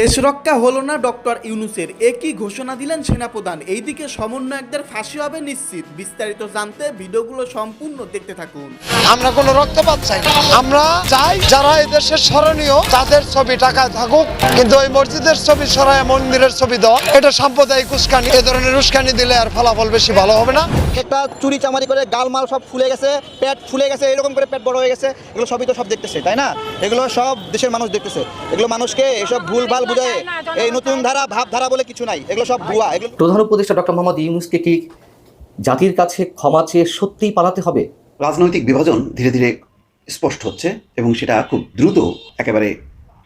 দেশ রক্ষা হলো না ডক্টর ইউনুসের। একই ঘোষণা দিলেন সেনাপ্রধান। এইদিকে সমন্বয়কদের ফাঁসি হবে নিশ্চিত। বিস্তারিত জানতে ভিডিওগুলো সম্পূর্ণ দেখতে থাকুন। আমরা কোনো রক্তপাত চাই না। আমরা চাই যারা এই দেশের স্মরণীয় তাদের ছবি টাকায় থাকুক। কিন্তু ওই মসজিদের ছবি সরায় মন্দিরের ছবি দেওয়া এটা সাম্প্রদায়িক উস্কানি। এ ধরনের উস্কানি দিলে আর ফলাফল বেশি ভালো হবে না। একটা চুরি চামারি করে গালমাল সব ফুলে গেছে পেট ফুলে গেছে এরকম করে পেট বড় হয়ে গেছে। এগুলো সবই তো সব দেখতেছে তাই না? এগুলো সব দেশের মানুষ দেখতেছে। এগুলো মানুষকে এসব ভুল বুঝায় এই নতুন ধারা ভাবধারা বলে কিছু নাই। এগুলো সব ভুয়া এগুলো প্রধান উপদেষ্টা ডক্টর মোহাম্মদ ইউনুসকে কি জাতির কাছে ক্ষমা চেয়ে সত্যিই পালাতে হবে? রাজনৈতিক বিভাজন ধীরে ধীরে স্পষ্ট হচ্ছে এবং সেটা খুব দ্রুত একেবারে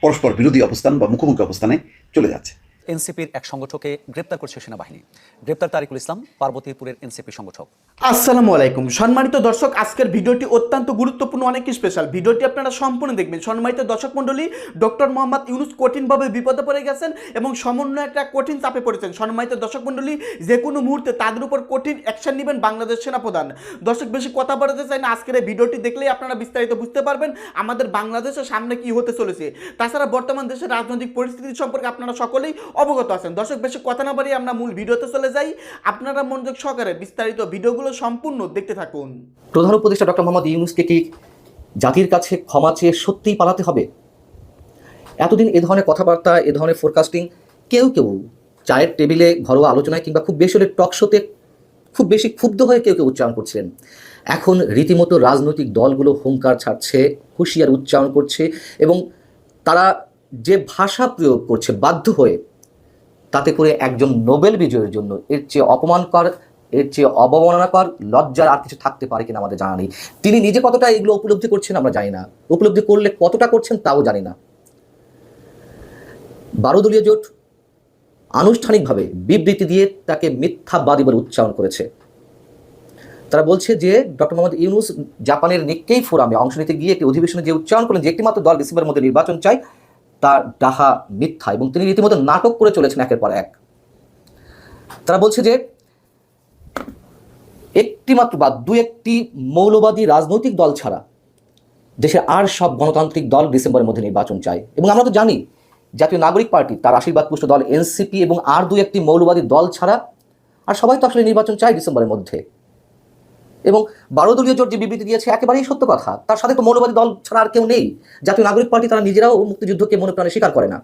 পরস্পর বিরোধী অবস্থান বা মুখোমুখি অবস্থানে চলে যাচ্ছে। এনসিপির এক সংগঠকে গ্রেপ্তার করছে সেনাবাহিনী। গ্রেপ্তার তারিকুল ইসলাম পার্বতীপুরের এনসিপি সংগঠক। আসসালামু আলাইকুম। সম্মানিত দর্শক, আজকের ভিডিওটি অত্যন্ত গুরুত্বপূর্ণ, অনেক স্পেশাল ভিডিওটি আপনারা সম্পূর্ণ দেখবেন। সম্মানিত দর্শক মণ্ডলী, ডক্টর মোহাম্মদ ইউনুস কঠিনভাবে বিপদে পড়ে গেছেন এবং সমন্বয় একটা কঠিন চাপে পড়েছেন। সম্মানিত দর্শক মণ্ডলী, যে কোনো মুহূর্তে তাদের উপর কঠিন অ্যাকশন নেবেন বাংলাদেশ সেনাপ্রধান। দর্শক, বেশি কথা বাড়াতে চাই না। আজকের এই ভিডিওটি দেখলেই আপনারা বিস্তারিত বুঝতে পারবেন আমাদের বাংলাদেশের সামনে কি হতে চলেছে। তাছাড়া বর্তমান দেশের রাজনৈতিক পরিস্থিতি সম্পর্কে আপনারা সকলেই অবগত আছেন। দর্শক, বেশি কথা না বাড়িয়ে আমরা মূল ভিডিওতে চলে যাই, আপনারা মনোযোগ সহকারে বিস্তারিত ভিডিওগুলো সম্পূর্ণ দেখতে থাকুন। প্রধান উপদেষ্টা ডক্টর মোহাম্মদ ইউনুসকে কি জাতির কাছে ক্ষমা চেয়ে সত্যিই পালাতে হবে? এতদিন এ ধরনের কথাবার্তা, এ ধরনের ফোরকাস্টিং কেউ কেউ চায়ের টেবিলে ঘরোয়া আলোচনায় কিংবা খুব বেশি হলে টক শোতে খুব বেশি ক্ষুব্ধ হয়ে কেউ কেউ উচ্চারণ করছিলেন। এখন রীতিমতো রাজনৈতিক দলগুলো হুঙ্কার ছাড়ছে, হুঁশিয়ার উচ্চারণ করছে এবং তারা যে ভাষা প্রয়োগ করছে, বাধ্য হয়ে তাতে করে একজন নোবেল বিজয়ের জন্য এর চেয়ে অপমানকর, এর চেয়ে অবমাননাকর, লজ্জার আর কিছু থাকতে পারে কিনা আমাদের জানা নেই। তিনি নিজে কতটা এগুলো উপলব্ধি করছেন আমরা জানি না। উপলব্ধি করলে কতটা করছেন তাও জানি না। বারো দলীয় জোট আনুষ্ঠানিকভাবে বিবৃতি দিয়ে তাকে মিথ্যাবাদী বলে উচ্চারণ করেছে। তারা বলছে যে, ডক্টর মোহাম্মদ ইউনুস জাপানের নিক্কেই ফোরামে অংশ নিতে গিয়ে একটি অধিবেশনে যে উচ্চারণ করলেন যে একটিমাত্র দল ডিসেম্বরের মধ্যে নির্বাচন চাই তার ডাহা মিথ্যা এবং তিনি রীতিমতো নাটক করে চলেছেন একের পর এক। তারা বলছে যে, একটি মাত্র বা দু একটি মৌলবাদী রাজনৈতিক দল ছাড়া দেশের আর সব গণতান্ত্রিক দল ডিসেম্বরের মধ্যে নির্বাচন চায়। এবং আমরা তো জানি, জাতীয় নাগরিক পার্টি, তার আশীর্বাদ পুষ্ট দল, এনসিপি এবং আর দু একটি মৌলবাদী দল ছাড়া আর সবাই তো আসলে নির্বাচন চায় ডিসেম্বরের মধ্যে। এবং বারো দলীয় জোট যে বিবৃতি দিয়েছে, একেবারেই সত্য কথা। তার সাথে তো মৌলবাদী দল ছাড়া আর কেউ নেই। জাতীয় নাগরিক পার্টি তারা নিজেরাও মুক্তিযুদ্ধকে মনে প্রাণে স্বীকার করে না।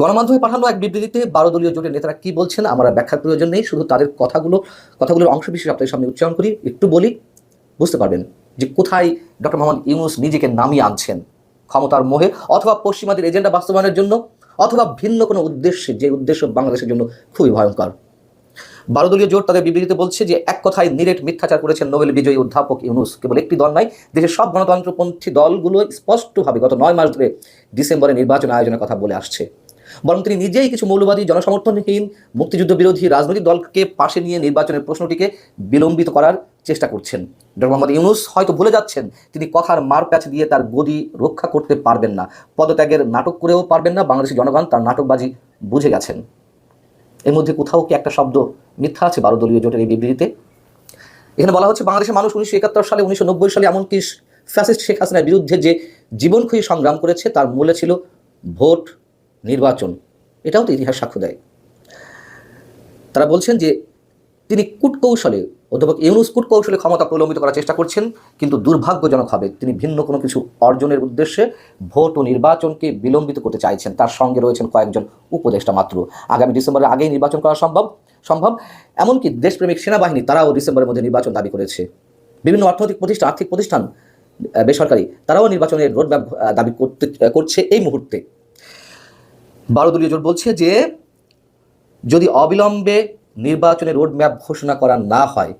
গণমাধ্যমে পাঠানো এক বিবৃতিতে বারো দলীয় জোটের নেতারা কি বলছেন, আমরা ব্যাখ্যার প্রয়োজন নেই, শুধু তাদের কথাগুলো, কথাগুলোর অংশ বিশেষ আপনাদের সামনে উচ্চারণ করি। একটু বলি, বুঝতে পারবেন যে কোথায় ডক্টর মোহাম্মদ ইউনুস নিজেকে নামিয়ে আনছেন। ক্ষমতার মোহে অথবা পশ্চিমাদের এজেন্ডা বাস্তবায়নের জন্য, অথবা ভিন্ন কোনো উদ্দেশ্যে, যে উদ্দেশ্য বাংলাদেশের জন্য খুবই ভয়ঙ্কর। বারো দলীয় জোট তাদের বিবৃতিতে বলছে যে এক কথায় নিরেট মিথ্যাচার করেছেন নোবেল বিজয়ী অধ্যাপক ইউনুস। কেবল একটি দল নয়, দেশের সব গণতন্ত্রপন্থী দলগুলো স্পষ্টভাবে গত নয় মাস ধরে ডিসেম্বরে নির্বাচন আয়োজনের কথা বলে আসছে। বরং তিনি নিজেই কিছু মৌলবাদী, জনসমর্থনহীন, মুক্তিযুদ্ধ বিরোধী রাজনৈতিক দলকে পাশে নিয়ে নির্বাচনের প্রশ্নটিকে বিলম্বিত করার চেষ্টা করছেন। ডক্টর মোহাম্মদ ইউনুস হয়তো ভুলে যাচ্ছেন, তিনি কথার মার প্যাচ দিয়ে তার গদি রক্ষা করতে পারবেন না। পদত্যাগের নাটক করেও পারবেন না বাংলাদেশের জনগণ তার নাটকবাজি বুঝে গেছেন। এর মধ্যে কোথাও কি একটা শব্দ মিথ্যা আছে বারো দলীয় জোটের এই বিবৃতিতে? এখানে বলা হচ্ছে বাংলাদেশের মানুষ উনিশশো একাত্তর সালে, উনিশশো নব্বই সালে এমনকি ফ্যাসিস্ট শেখ হাসিনার বিরুদ্ধে যে জীবনক্ষয়ী সংগ্রাম করেছে, তার মূলে ছিল ভোট নির্বাচন। এটাও তো ইতিহাস সাক্ষ্য দেয়। তারা বলছেন যে তিনি কূটকৌশলে অধ্যাপক ইউনুস কূটকৌশলে ক্ষমতা প্রলম্বিত করার চেষ্টা করছেন, কিন্তু দুর্ভাগ্যজনক হবে তিনি ভিন্ন কোনো কিছু অর্জনের উদ্দেশ্যে ভোট ও নির্বাচনকে বিলম্বিত করতে চাইছেন। তার সঙ্গে রয়েছেন কয়েকজন উপদেষ্টা মাত্র। আগামী ডিসেম্বরের আগেই নির্বাচন করা সম্ভব সম্ভব। এমনকি দেশপ্রেমিক সেনাবাহিনী, তারাও ডিসেম্বরের মধ্যে নির্বাচন দাবি করেছে। বিভিন্ন অর্থনৈতিক প্রতিষ্ঠান, আর্থিক প্রতিষ্ঠান বেসরকারি, তারাও নির্বাচনের রোডম্যাপ দাবি করতে করছে এই মুহূর্তে। বারো দলীয় জোট বলছে যে, যদি অবিলম্বে নির্বাচনের রোডম্যাপ ঘোষণা করা না হয়,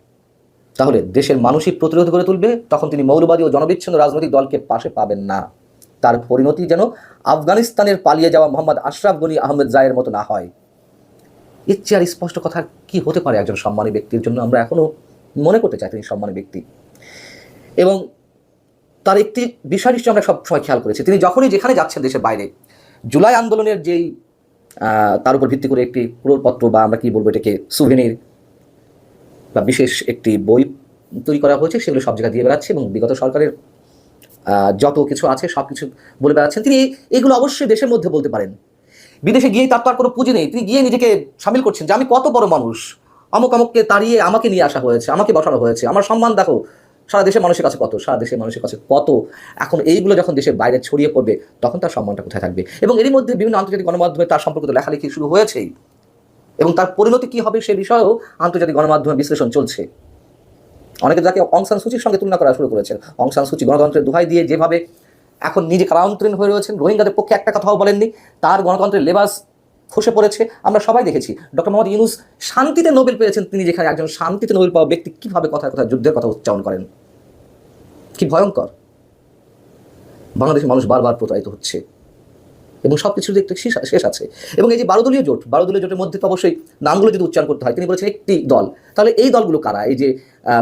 তাহলে দেশের মানসিক প্রতিরোধ করে তুলবে, তখন তিনি মৌলবাদী ও জনবিচ্ছিন্ন রাজনৈতিক দলকে পাশে পাবেন না। তার পরিণতি যেন আফগানিস্তানের পালিয়ে যাওয়া মোহাম্মদ আশরাফ গনি আহমেদ জায়ের মতো না হয়। এর চেয়ে আর স্পষ্ট কথা কি হতে পারে একজন সম্মানী ব্যক্তির জন্য? আমরা এখনও মনে করতে চাই তিনি সম্মানী ব্যক্তি। এবং তার একটি বিষয় নিশ্চয়ই আমরা সবসময় খেয়াল করেছি। তিনি যখনই যেখানে যাচ্ছেন দেশের বাইরে, জুলাই আন্দোলনের যেই তার উপর ভিত্তি করে একটি পুরোপত্র বা আমরা কি বলব এটাকে সুভেনির বা বিশেষ একটি বই তৈরি করা হয়েছে, সেগুলো সব জায়গায় দিয়ে বেড়াচ্ছে এবং বিগত সরকারের যত কিছু আছে, সব কিছু বলে বেড়াচ্ছেন। তিনি এগুলো অবশ্যই দেশের মধ্যে বলতে পারেন। বিদেশে গিয়ে তার তো আর কোনো পুঁজি নেই। তিনি গিয়ে নিজেকে সামিল করছেন যে, আমি কত বড় মানুষ। অমুক অমুককে তাড়িয়ে আমাকে নিয়ে আসা হয়েছে, আমাকে বসানো হয়েছে। আমার সম্মান দেখো সারা দেশের মানুষের কাছে কত সারা দেশের মানুষের কাছে কত এখন এইগুলো যখন দেশের বাইরে ছড়িয়ে পড়বে তখন তার সম্মানটা কোথায় থাকবে এবং এরই মধ্যে বিভিন্ন আন্তর্জাতিক গণমাধ্যমে তার সম্পর্কিত লেখালেখি শুরু হয়েছেই এবং তার পরিণতি কি হবে সে বিষয়েও আন্তর্জাতিক গণমাধ্যমে বিশ্লেষণ চলছে অনেকে যাকে অং সান সুচির সঙ্গে তুলনা করা শুরু করেছেন অং সান সুচি গণতন্ত্রের দোহাই দিয়ে যেভাবে এখন নিজে কারান্তরীণ হয়ে রয়েছেন রোহিঙ্গাদের পক্ষে একটা কথাও বলেননি তার গণতন্ত্রের লেবাস খসে পড়েছে আমরা সবাই দেখেছি ডক্টর মোহাম্মদ ইউনুস শান্তিতে নোবেল পেয়েছেন তিনি যেখানে একজন শান্তিতে নোবেল পাওয়া ব্যক্তি কীভাবে কথায় কথা যুদ্ধের কথা উচ্চারণ করেন কি ভয়ঙ্কর? বাংলাদেশের মানুষ বারবার প্রতারিত হচ্ছে। এবং সব কিছুর একটা শেষ আছে। এবং এই যে বারোদলীয় জোট, বারোদলীয় জোটের মধ্যে তো অবশ্যই নামগুলো যদি উচ্চারণ করতে হয়, তিনি বলেছেন একটি দল। তাহলে এই দলগুলো কারা? এই যে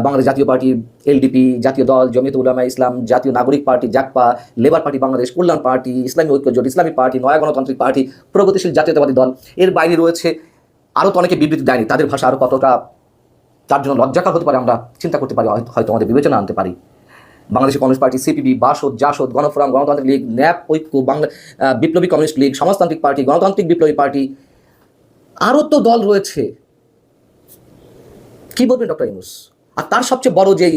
বাংলাদেশ জাতীয় পার্টি এলডিপি জাতীয় দল Jamiat Ulama Islam, Jatiya Nagorik party, JAGPA, Labour party, Bangladesh Kalyan party, Islami Oikya Jote, ইসলামী পার্টি, নয়া গণতান্ত্রিক পার্টি, প্রগতিশীল জাতীয়তাবাদী দল, এর বাইরে রয়েছে আরও তো অনেকে বিবৃতি দেয়নি। তাদের ভাষা আরও কতটা তার জন্য লজ্জাকর হতে পারে আমরা চিন্তা করতে পারি হয়তো আমাদের বিবেচনা আনতে পারি। Bangladesh Communist party, CPB, BASAD, JASAD, Gonoforum, গণতান্ত্রিক লীগ, ন্যাপ, ঐক্য, বাংলা বিপ্লবী কমিউনিস্ট লীগ, সমাজতান্ত্রিক পার্টি, গণতান্ত্রিক বিপ্লবী পার্টি, আরও তো দল রয়েছে। কি বলবেন ডক্টর ইউনুস? আর তার সবচেয়ে বড় যেই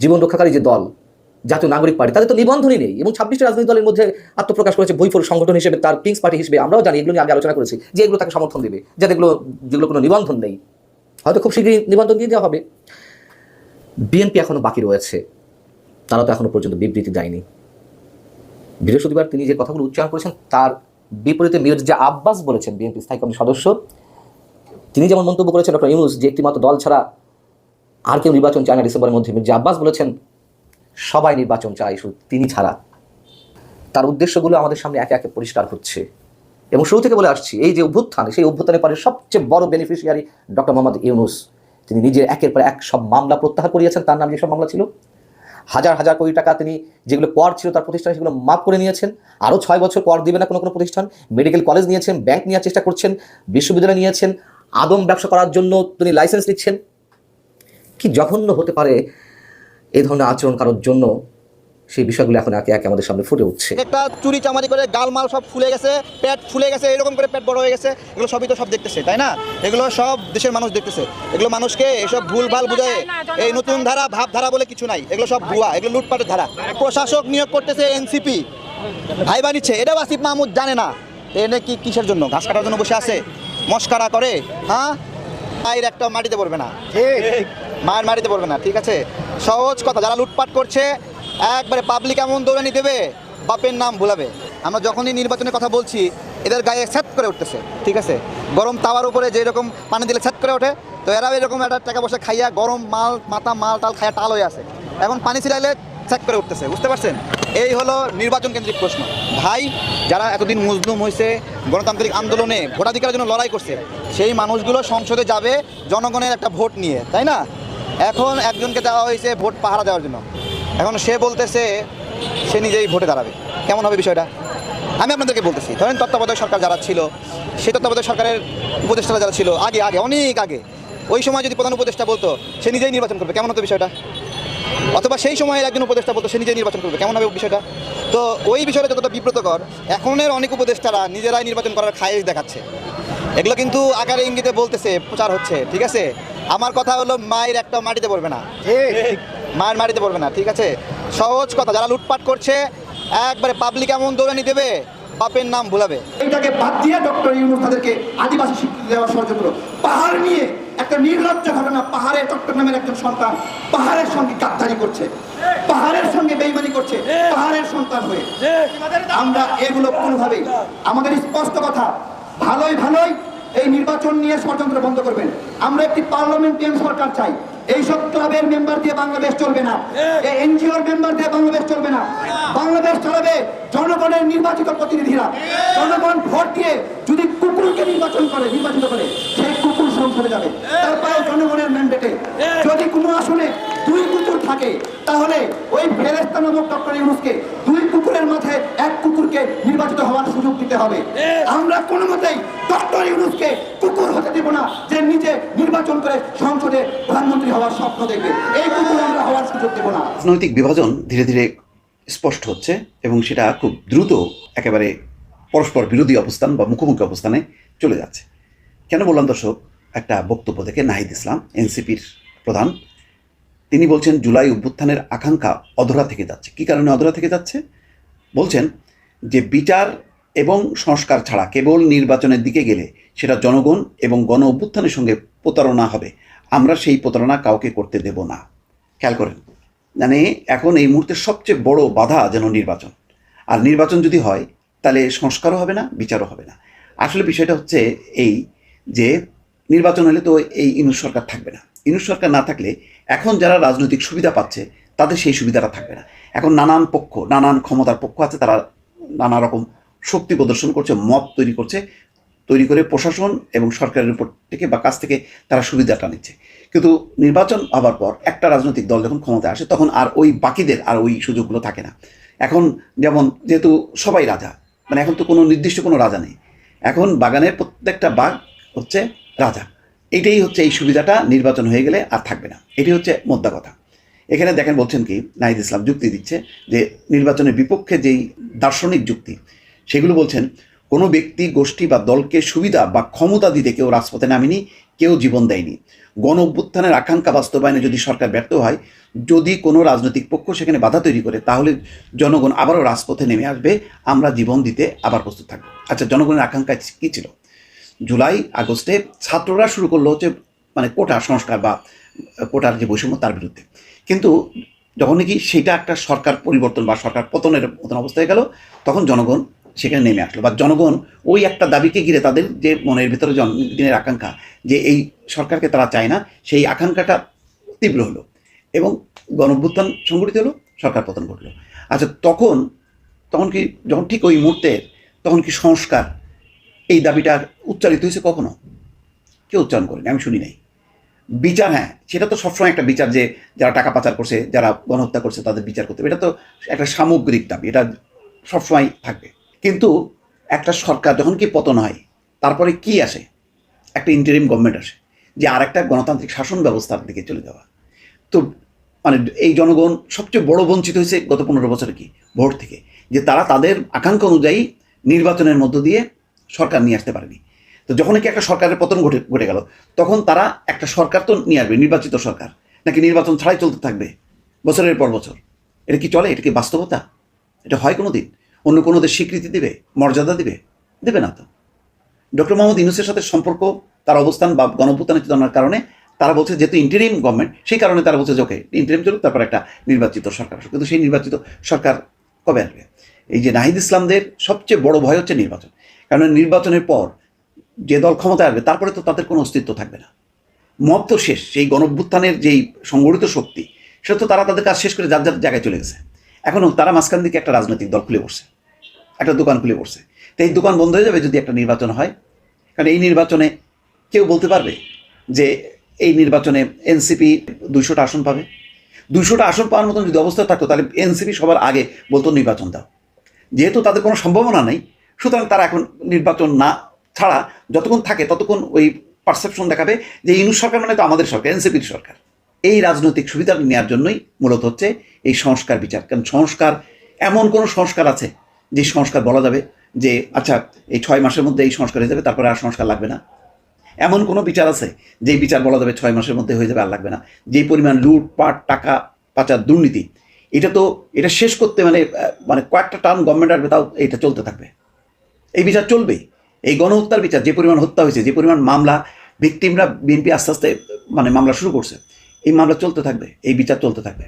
জীবন রক্ষাকারী যে দল, জাতীয় নাগরিক পার্টি, তাদের তো নিবন্ধনই নেই এবং ছাব্বিশটি রাজনৈতিক দলের মধ্যে আত্মপ্রকাশ করেছে বৈফল সংগঠন হিসেবে, তার কিংস পার্টি হিসেবে, আমরাও জানি, এগুলো নিয়ে আগে আলোচনা করেছি যে এগুলো তাকে সমর্থন দেবে, যাতে এগুলো যেগুলো কোনো নিবন্ধন নেই। হয়তো খুব শীঘ্রই নিবন্ধন দিয়ে দেওয়া হবে। বিএনপি এখনও বাকি রয়েছে। তারা তো এখনও পর্যন্ত বিবৃতি দেয়নি। বৃহস্পতিবার তিনি যে কথাগুলো উচ্চারণ করেছেন, তার বিপরীতে মির্জা আব্বাস বলেছেন বিএনপি স্থায়ী কমিটির সদস্য, তিনি যেমন মন্তব্য করেছেন ডক্টর ইউনুস যে একটিমাত্র দল ছাড়া আর কেউ নির্বাচন চায় না, ডিসেম্বরের মধ্যে মির্জা আব্বাস বলেছেন, সবাই নির্বাচন চায় শুধু তিনি ছাড়া। তার উদ্দেশ্যগুলো আমাদের সামনে একে একে পরিষ্কার হচ্ছে। এবং শুরু থেকে বলে আসছি, এই যে অভ্যুত্থান, সেই অভ্যুত্থানের পরে সবচেয়ে বড় বেনিফিশিয়ারি ডক্টর মোহাম্মদ ইউনুস। তিনি নিজের একের পর এক সব মামলা প্রত্যাহার করিয়েছেন, তার নাম যেসব মামলা ছিল? হাজার হাজার কোটি টাকা তিনি যেগুলো কর ছিল তার প্রতিষ্ঠান সেগুলো মাফ করে নিয়েছেন। আরও ছয় বছর কর দিবে না কোনো কোনো প্রতিষ্ঠান। মেডিকেল কলেজ নিয়েছেন, ব্যাংক নেওয়ার চেষ্টা করছেন, বিশ্ববিদ্যালয় নিয়েছেন, আদম ব্যবসা করার জন্য তিনি লাইসেন্স নিচ্ছেন। কি জঘন্য হতে পারে এ ধরনের আচরণ কারোর জন্য? সেই বিষয়গুলো এখন একে একে আমাদের সামনে ফুটে উঠছে। একটা চুরি চামারি করে গালমাল সব ফুলে গেছে পেট ফুলে গেছে এরকম করে পেট বড় হয়ে গেছে এগুলো সবই তো সব দেখতেছে তাই না? এগুলো সব দেশের মানুষ দেখতেছে। এগুলো মানুষকে এসব ভুল ভালো বুঝায় এই নতুন ধারা ভাব ধারা বলে কিছু নাই। এগুলো সব ভুয়া এগুলো লুটপাটের ধারা। প্রশাসক নিয়োগ করতেছে এনসিপি। ভাই বানিচ্ছে এটাও আসিফ মাহমুদ জানে না। এনে কি কিসের জন্য? ঘাস কাটার জন্য বসে আছে। মস্কারা করে হ্যাঁ? মায়ের একটা মাটিতে পড়বে না। ঠিক। মায়ের মাটিতে পড়বে না ঠিক আছে? সহজ কথা যারা লুটপাট করছে একবারে পাবলিক এমন দৌড়ানি দেবে, বাপের নাম ভুলাবে। আমরা যখনই নির্বাচনের কথা বলছি, এদের গায়ে স্যাত করে উঠতেছে, ঠিক আছে? গরম তাওয়ার উপরে যেরকম পানি দিলে স্যাত করে ওঠে, তো এরাও এরকম একটা টাকা পয়সা খাইয়া গরম মাল, মাথা, মাল টাল খাইয়া টাল হয়ে আছে। এখন পানি ছিলাইলে স্যাক করে উঠতেছে, বুঝতে পারছেন? এই হলো নির্বাচন কেন্দ্রিক প্রশ্ন। ভাই, যারা এতদিন মজলুম হয়েছে গণতান্ত্রিক আন্দোলনে ভোটাধিকারের জন্য লড়াই করছে, সেই মানুষগুলো সংসদে যাবে জনগণের একটা ভোট নিয়ে, তাই না? এখন একজনকে দেওয়া হয়েছে ভোট পাহারা দেওয়ার জন্য। এখন সে বলতেছে সে নিজেই ভোটে দাঁড়াবে। কেমন হবে বিষয়টা? আমি আপনাদেরকে বলতেছি ধরেন তত্ত্বাবধায়ক সরকার যারা ছিল সেই তত্ত্বাবধায়ক সরকারের উপদেষ্টারা যারা ছিল আগে আগে অনেক আগে ওই সময় যদি প্রধান উপদেষ্টা বলতো সে নিজেই নির্বাচন করবে। কেমন হতো বিষয়টা? অথবা সেই সময়ের একজন উপদেষ্টা বলতো সে নিজেই নির্বাচন করবে। কেমন হবে বিষয়টা? তো ওই বিষয়টা যতটা বিব্রতকর এখনের অনেক উপদেষ্টারা নিজেরাই নির্বাচন করার খায়েশ দেখাচ্ছে। এগুলো কিন্তু আকারে ইঙ্গিতে বলতেছে প্রচার হচ্ছে ঠিক আছে? আমার কথা হলো মায়ের একটা মাটিতে পড়বে না। ঠিক। মায়ের মারিতে পড়বে না, ঠিক আছে? সহজ কথা, যারা লুটপাট করছে, একবারে পাবলিক এমন দৌড়ানি দেবে, বাপের নাম ভুলাবে। এটাকে বাদ দিয়ে ডক্টর ইউনুস তাদেরকে আদিবাসী স্বীকৃতি দেওয়ার ষড়যন্ত্র পাহাড় নিয়ে একটা নির্লজ্জ ঘটনা, পাহাড়ে চট্টগ্রামের একজন সন্তান পাহাড়ের সঙ্গে গাদ্দারি করছে। পাহাড়ের সঙ্গে বেইমানি করছে, পাহাড়ের সন্তান হয়ে। আমরা এগুলো কোনোভাবেই, আমাদের স্পষ্ট কথা, ভালোই ভালোই এই নির্বাচন নিয়ে ষড়যন্ত্র বন্ধ করবেন। আমরা একটি পার্লামেন্টারিয়ান সরকার চাই। এইসব ক্লাবের মেম্বার দিয়ে বাংলাদেশ চলবে না। এই এনজিওর মেম্বার দিয়ে বাংলাদেশ চলবে না। বাংলাদেশ চালাবে জনগণের নির্বাচিত প্রতিনিধিরা। জনগণ ভোট দিয়ে যদি কুকুরকে নির্বাচন করে নির্বাচিত করে সেই কুকুর সংসদে যাবে। তারপরে জনগণের ম্যান্ডেটে যদি কোনো আসনে দুই থাকে তাহলে ওই ফেরেস্তা নামক ডক্টর ইউনুসকে দুই কুকুরের মাথায় এক কুকুরকে নির্বাচিত হওয়ার সুযোগ দিতে হবে। আমরা কোনো মতেই ডক্টর ইউনুসকে কুকুর হতে দেব না যে নিজে নির্বাচন করে সংসদে প্রধানমন্ত্রী হওয়ার স্বপ্ন দেখবে। এই কুকুর আমরা হওয়ার সুযোগ দেব না। রাজনৈতিক বিভাজন ধীরে ধীরে স্পষ্ট হচ্ছে এবং সেটা খুব দ্রুত একেবারে পরস্পর বিরোধী অবস্থান বা মুখোমুখি অবস্থানে চলে যাচ্ছে। কেন বললাম দর্শক? একটা বক্তব্য থেকে নাহিদ ইসলাম এনসিপির প্রধান তিনি বলছেন, জুলাই অভ্যুত্থানের আকাঙ্ক্ষা অধরা থেকে যাচ্ছে। কি কারণে অধরা থেকে যাচ্ছে? বলছেন যে, বিচার এবং সংস্কার ছাড়া কেবল নির্বাচনের দিকে গেলে সেটা জনগণ এবং গণ অভ্যুত্থানের সঙ্গে প্রতারণা হবে। আমরা সেই প্রতারণা কাউকে করতে দেব না। খেয়াল করেন মানে এখন এই মুহূর্তে সবচেয়ে বড় বাধা যেন নির্বাচন। আর নির্বাচন যদি হয়, তাহলে সংস্কারও হবে না, বিচারও হবে না। আসলে বিষয়টা হচ্ছে এই যে, নির্বাচন হলে তো এই ইনু সরকার থাকবে না। ইনুস সরকার না থাকলে এখন যারা রাজনৈতিক সুবিধা পাচ্ছে, তাদের সেই সুবিধাটা থাকবে না। এখন নানান পক্ষ, নানান ক্ষমতার পক্ষ আছে, তারা নানা রকম শক্তি প্রদর্শন করছে, মত তৈরি করছে, তৈরি করে প্রশাসন এবং সরকারের উপর থেকে বা কাছ থেকে তারা সুবিধাটা নিচ্ছে। কিন্তু নির্বাচন হবার পর একটা রাজনৈতিক দল যখন ক্ষমতায় আসে, তখন আর ওই বাকিদের আর ওই সুযোগগুলো থাকে না। এখন যেমন যেহেতু সবাই রাজা মানে এখন তো কোনো নির্দিষ্ট কোনো রাজা নেই। এখন বাগানের প্রত্যেকটা বাঘ হচ্ছে রাজা। এটাই হচ্ছে এই সুবিধাটা নির্বাচন হয়ে গেলে আর থাকবে না। এটি হচ্ছে মোদ্দা কথা। এখানে দেখেন বলছেন কি, নাহিদ ইসলাম যুক্তি দিচ্ছে যে নির্বাচনের বিপক্ষে যেই দার্শনিক যুক্তি, সেগুলো বলছেন, কোনো ব্যক্তি, গোষ্ঠী বা দলকে সুবিধা বা ক্ষমতা দিতে কেউ রাজপথে নামেনি, কেউ জীবন দেয়নি। গণ অভ্যুত্থানের আকাঙ্ক্ষা বাস্তবায়নে যদি সরকার ব্যর্থ হয়, যদি কোনো রাজনৈতিক পক্ষ সেখানে বাধা তৈরি করে, তাহলে জনগণ আবারও রাজপথে নেমে আসবে, আমরা জীবন দিতে আবার প্রস্তুত থাকব। আচ্ছা জনগণের আকাঙ্ক্ষা কী ছিল? জুলাই, আগস্টে ছাত্ররা শুরু করল হচ্ছে মানে কোটা সংস্কার বা কোটার যে বৈষম্য তার বিরুদ্ধে। কিন্তু যখন নাকি সেটা একটা সরকার পরিবর্তন বা সরকার পতনের মতন অবস্থায় গেল, তখন জনগণ সেখানে নেমে আসলো বা জনগণ ওই একটা দাবিকে ঘিরে তাদের যে মনের ভিতরে জন্মদিনের আকাঙ্ক্ষা যে এই সরকারকে তারা চায় না, সেই আকাঙ্ক্ষাটা তীব্র হলো এবং গণভ্যুত্থান সংগঠিত হলো, সরকার পতন ঘটলো। আচ্ছা তখন তখন কি, যখন ঠিক ওই মুহূর্তের তখন কি সংস্কার এই দাবিটা উচ্চারিত হয়েছে কখনো? কেউ উচ্চারণ করেনি, আমি শুনি নাই। বিচার হ্যাঁ সেটা তো সবসময় একটা বিচার যে যারা টাকা পাচার করছে, যারা গণহত্যা করছে, তাদের বিচার করতে এটা তো একটা সামগ্রিক দাবি, এটা সবসময় থাকবে। কিন্তু একটা সরকার যখন কি পতন হয়, তারপরে কি আসে? একটা ইন্টারিম গভর্নমেন্ট আসে, যে আর একটা গণতান্ত্রিক শাসন ব্যবস্থার দিকে চলে যাওয়া। তো মানে এই জনগণ সবচেয়ে বড় বঞ্চিত হয়েছে গত পনেরো বছর কি? ভোট থেকে। যে তারা তাদের আকাঙ্ক্ষা অনুযায়ী নির্বাচনের মধ্য দিয়ে সরকার নিয়ে আসতে পারেনি। তো যখন কি একটা সরকারের পতন ঘটে ঘটে গেল, তখন তারা একটা সরকার তো নিয়ে আসবে, নির্বাচিত সরকার, নাকি নির্বাচন ছাড়াই চলতে থাকবে, বছরের পর বছর। এটা কি চলে? এটা কি বাস্তবতা? এটা হয় কোনো দিন অন্য কোনো দেশ স্বীকৃতি দেবে? মর্যাদা দেবে? দেবে না তো। ডক্টর মোহাম্মদ ইউনুসের সাথে সম্পর্ক, তার অবস্থান বা গণভূতানের চেতনার কারণে তারা বলছে যেহেতু ইন্টারিম গভর্নমেন্ট সেই কারণে তারা বলছে যে ওকে ইন্টারিম চলুক, তারপর একটা নির্বাচিত সরকার কিন্তু সেই নির্বাচিত সরকার কবে আসবে? এই যে নাহিদ ইসলামদের সবচেয়ে বড় ভয় হচ্ছে নির্বাচন। কারণ নির্বাচনের পর যে দল ক্ষমতায় আসবে, তারপরে তো তাদের কোনো অস্তিত্ব থাকবে না। মব তো শেষ, সেই গণভ্যুত্থানের যেই সংগঠিত শক্তি সেটা তো তারা তাদের কাজ শেষ করে যার যার জায়গায় চলে গেছে। এখনও তারা মাঝখান দিকে একটা রাজনৈতিক দল খুলে বসছে একটা দোকান খুলে বসছে তো এই দোকান বন্ধ হয়ে যাবে যদি একটা নির্বাচন হয়, কারণ এই নির্বাচনে কেউ বলতে পারবে যে এই নির্বাচনে এনসিপি দুইশোটা আসন পাবে। দুইশোটা আসন পাওয়ার মতন যদি অবস্থা থাকতো, তাহলে এনসিপি সবার আগে বলতো নির্বাচন দাও। যেহেতু তাদের কোনো সম্ভাবনা নেই, সুতরাং তারা এখন নির্বাচন না ছাড়া যতক্ষণ থাকে ততক্ষণ ওই পারসেপশন দেখাবে যে ইনু সরকার মানে তো আমাদের সরকার, এনসিপির সরকার। এই রাজনৈতিক সুবিধা নেওয়ার জন্যই মূলত হচ্ছে এই সংস্কার বিচার। কারণ সংস্কার, এমন কোনো সংস্কার আছে যে সংস্কার বলা যাবে যে আচ্ছা এই ছয় মাসের মধ্যে এই সংস্কার হয়ে যাবে, তারপরে আর সংস্কার লাগবে না। এমন কোনো বিচার আছে যেই বিচার বলা যাবে ছয় মাসের মধ্যে হয়ে যাবে আর লাগবে না। যে পরিমাণ লুটপাট টাকা পাচার, দুর্নীতি, এটা তো, এটা শেষ করতে মানে মানে কয়েকটা টার্ম গভর্নমেন্ট আসবে তাও এটা চলতে থাকবে। এই বিচার চলবেই। এই গণহত্যার বিচার, যে পরিমাণ হত্যা হয়েছে, যে পরিমাণ মামলা ভিকটিমরা বিএনপি আস্তে আস্তে মানে মামলা শুরু করছে, এই মামলা চলতে থাকবে, এই বিচার চলতে থাকবে।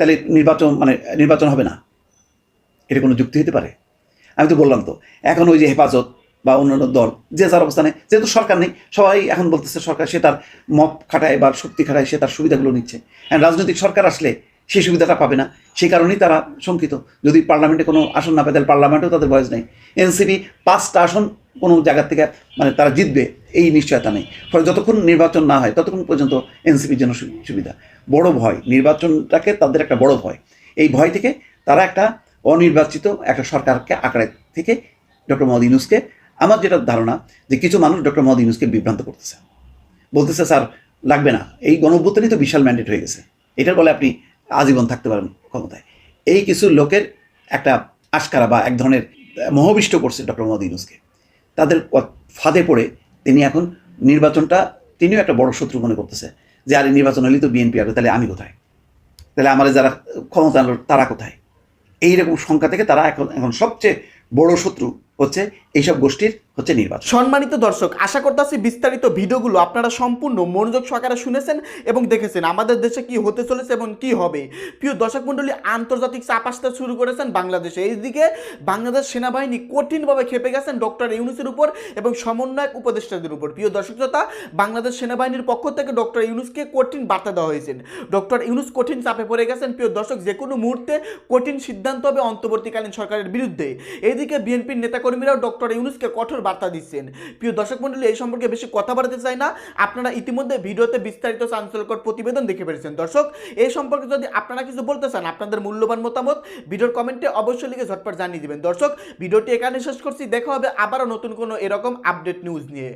তাহলে নির্বাচন মানে নির্বাচন হবে না। এটা কোনো যুক্তি হতে পারে? আমি তো বললাম তো, এখন ওই যে হেফাজত বা অন্যান্য দল, যে যার অবস্থানে, যেহেতু সরকার নেই, সবাই এখন বলতেছে সরকার সে তার মপ খাটায় বা শক্তি খাটায় সে তার সুবিধাগুলো নিচ্ছে। রাজনৈতিক সরকার আসলে সেই সুবিধাটা পাবে না। সেই কারণেই তারা শঙ্কিত। যদি পার্লামেন্টে কোনো আসন না পায়, তাহলে পার্লামেন্টেও তাদের বয়স নেই। এনসিপি পাঁচটা আসন কোনো জায়গা থেকে মানে তারা জিতবে, এই নিশ্চয়তা নেই। ফলে যতক্ষণ নির্বাচন না হয়, ততক্ষণ পর্যন্ত এনসিপির জন্য সুবিধা। বড় ভয়, নির্বাচনটাকে তাদের একটা বড় ভয়। এই ভয় থেকে তারা একটা অনির্বাচিত একটা সরকারকে আঁকড়ে থেকে ডক্টর মোহাম্মদ ইউনুসকে, আমার যেটা ধারণা যে কিছু মানুষ ডক্টর মোহাম্মদ ইউনুসকে বিভ্রান্ত করতেছে। বলতেছে, স্যার, লাগবে না। এই গণভ্যুত্থানই তো বিশাল ম্যান্ডেট হয়ে গেছে। এটার বলে আপনি আজীবন থাকতে পারেন ক্ষমতায়। এই কিছু লোকের একটা আশকারা বা এক ধরনের মোহবিষ্ট করছে ডক্টর মোহাম্মদ ইউনুসকে। তাদের ফাঁদে পড়ে তিনি এখন নির্বাচনটা তিনিও একটা বড় শত্রু মনে করতেছে যে, আরে, নির্বাচন হলেই তো বিএনপি আসবে, তাহলে আমি কোথায়? তাহলে আমার যারা ক্ষমতা তারা কোথায়? এইরকম সংখ্যা থেকে তারা এখন এখন সবচেয়ে বড় শত্রু হচ্ছে এইসব গোষ্ঠীর হচ্ছে নির্বাচন। সম্মানিত দর্শক, আশা করতেছি বিস্তারিত ভিডিওগুলো আপনারা সম্পূর্ণ মনোযোগ সহকারে শুনেছেন এবং দেখেছেন আমাদের দেশে কি হতে চলেছে এবং কি হবে। প্রিয় দর্শক মণ্ডলী, আন্তর্জাতিক চাপ আসতে শুরু করেছেন বাংলাদেশে। এইদিকে বাংলাদেশ সেনাবাহিনী কঠিনভাবে খেপে গেছেন ডক্টর ইউনুসের উপর এবং সমন্বয়ক উপদেষ্টাদের উপর। প্রিয় দর্শক শ্রোতা, বাংলাদেশ সেনাবাহিনীর পক্ষ থেকে ডক্টর ইউনুসকে কঠিন বার্তা দেওয়া হয়েছে। ডক্টর ইউনুস কঠিন চাপে পড়ে গেছেন, প্রিয় দর্শক, যে কোনো মুহূর্তে কঠিন সিদ্ধান্ত হবে অন্তর্বর্তীকালীন সরকারের বিরুদ্ধে। এইদিকে বিএনপির নেতাকর্মীরাও ডক্টর ইউনুসকে কঠোর বার্তা দিচ্ছেন। প্রিয় দর্শক মন্ডলী, এই সম্পর্কে বেশি কথা বাড়াতে চাই না। আপনারা ইতিমধ্যে ভিডিওতে বিস্তারিত চাঞ্চল্যকর প্রতিবেদন দেখে পেরেছেন দর্শক, এই সম্পর্কে যদি আপনারা কিছু বলতে চান, আপনাদের মূল্যবান মতামত ভিডিওর কমেন্টে অবশ্যই লিখে ঝটপট জানিয়ে দিবেন। দর্শক, ভিডিওটি এখানে শেষ করছি। দেখা হবে আবারও নতুন কোনো এরকম আপডেট নিউজ নিয়ে।